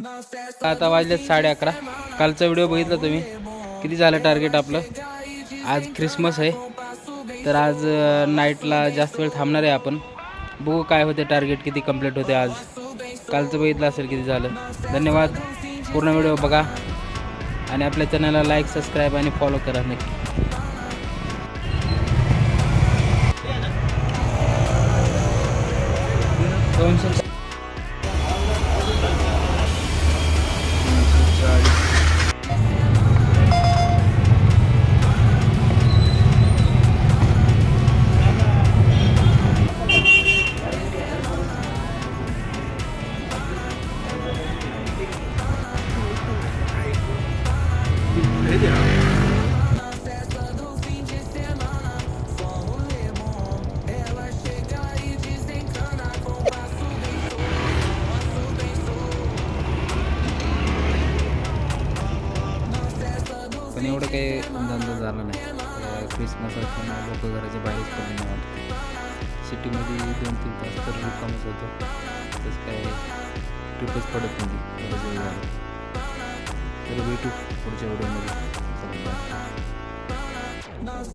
आता वाजलेत साडे अकरा. कालचा व्हिडिओ बघितला तुम्ही? किती झालं टार्गेट आपलं? आज ख्रिसमस आहे. तर आज नाईटला जास्त वेळ थांबणार आहे आपण. बघू काय होते टार्गेट किती कंप्लीट होते आज. कालचं बघितलं असेल किती झालं. धन्यवाद. पूर्ण व्हिडिओ बघा. आणि आपल्या चॅनलला लाईक सबस्क्राईब आणि फॉलो करा नक्की. दोनशे पण एवढं काही धंदा झाला नाही. क्रिसमस असताना लोक घराच्या बाहेरच पडले नाही वाटतं. सिटीमध्ये दोन तीन तास तर रिकामच होतं. तसं काय ट्रिपच पडत नाही बरंच वेळ झालं. तर भेटू पुढच्या व्हिडिओमध्ये